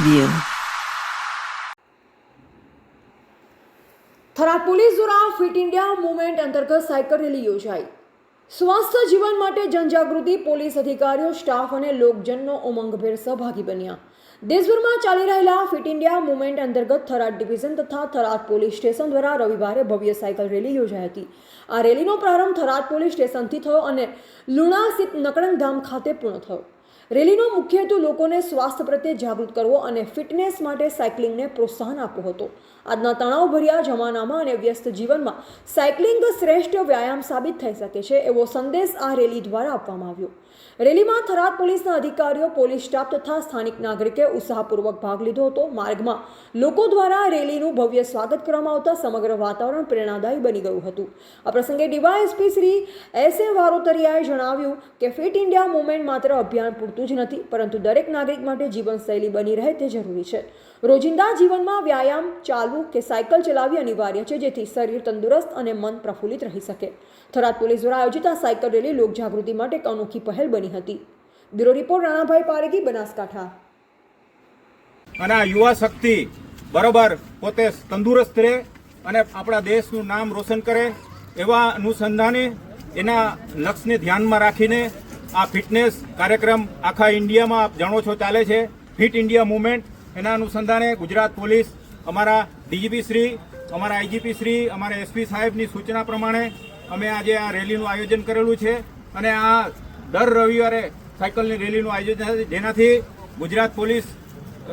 ટીવીએન Tharad police દ્વારા fit India movement અંતર્ગત cycle rally યોજાઈ. સ્વસ્થ જીવન માટે જનજાગૃતિ પોલીસ અધિકારીઓ, સ્ટાફ અને લોકજનનો ઉમંગભેર સહભાગી બન્યા. દેશભરમાં ચાલી રહેલા ફિટ ઇન્ડિયા મુવમેન્ટ અંતર્ગત થરાદ ડિવિઝન તથા થરાદ પોલીસ સ્ટેશન દ્વારા રવિવારે ભવ્ય સાયકલ રેલી યોજાઈ હતી. આ રેલીનો પ્રારંભ થરાદ પોલીસ સ્ટેશનથી થયો અને લુણા સ્થિત નકળંગધામ ખાતે પૂર્ણ થયો. રેલીનો મુખ્ય હેતુ લોકોને સ્વાસ્થ્ય પ્રત્યે જાગૃત કરવો અને ફિટનેસ માટે સાયકલિંગને પ્રોત્સાહન આપવો હતો. આજના તણાવભર્યા જમાનામાં અને વ્યસ્ત જીવનમાં સાયકલિંગ શ્રેષ્ઠ વ્યાયામ સાબિત થઈ શકે છે એવો સંદેશ આ રેલી દ્વારા આપવામાં આવ્યો. રેલીમાં થરાદ પોલીસના અધિકારીઓ, પોલીસ સ્ટાફ તથા સ્થાનિક નાગરિકે ઉત્સાહપૂર્વક ભાગ લીધો હતો. માર્ગમાં લોકો દ્વારા રેલીનું ભવ્ય સ્વાગત કરવામાં આવતા સમગ્ર વાતાવરણ પ્રેરણાદાયી બની ગયું હતું. આ પ્રસંગે ડીવાયએસપી શ્રી એસ એ વારોતરિયાએ જણાવ્યું કે ફિટ ઇન્ડિયા મુવમેન્ટ માત્ર અભિયાન પૂરતું જ નથી, પરંતુ દરેક નાગરિક માટે જીવનશૈલી બની રહે તે જરૂરી છે. રોજિંદા જીવનમાં વ્યાયામ ચાલવું કે સાયકલ ચલાવવી અનિવાર્ય છે, જેથી શરીર તંદુરસ્ત અને મન પ્રફુલ્લિત રહી શકે. થરાદ પોલીસ દ્વારા આયોજિત આ સાયકલ રેલી લોકજાગૃતિ માટે એક અનોખી પહેલ બની હતી. Bureau report Ranabhai Paregi Banaskantha. અને આ યુવા શક્તિ બરોબર પોતે તંદુરસ્ત રહે અને આપણા દેશનું નામ રોશન કરે એવા અનુસંધાને એના લક્ષ્યને ધ્યાનમાં રાખીને આ ફિટનેસ કાર્યક્રમ આખા ઇન્ડિયામાં આપ જાણો છો ચાલે છે. ફિટ ઇન્ડિયા મુવમેન્ટ, એના અનુસંધાને ગુજરાત પોલીસ, અમારા ડીજીપી શ્રી, અમારા આઈજીપી શ્રી, અમારા એસપી સાહેબની સૂચના પ્રમાણે અમે આજે આ રેલીનું આયોજન કરેલું છે. અને આ દર રવિવારે સાયકલની રેલીનું આયોજન જેનાથી ગુજરાત પોલીસ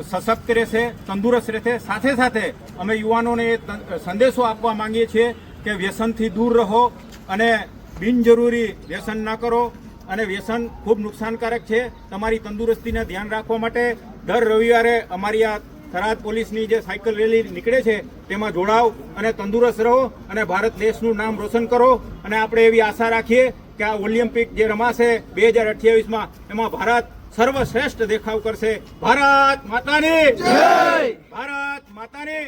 સશક્ત રહેશે, તંદુરસ્ત રહેશે. સાથે સાથે અમે યુવાનોને એ સંદેશો આપવા માંગીએ છીએ કે વ્યસનથી દૂર રહો અને બિનજરૂરી વ્યસન ના કરો. અને વ્યસન ખૂબ નુકસાનકારક છે. તમારી તંદુરસ્તીને ધ્યાન રાખવા માટે દર રવિવારે અમારી આ થરાદ પોલીસની જે સાયકલ રેલી નીકળે છે તેમાં જોડાવ અને તંદુરસ્ત રહો અને ભારત દેશનું નામ રોશન કરો. અને આપણે એવી આશા રાખીએ કે આ ઓલિમ્પિક જે રમાશે બે હજાર અઠ્યાવીસમાં એમાં ભારત સર્વશ્રેષ્ઠ દેખાવ કરશે. ભારત માતાની! ભારત માતાની!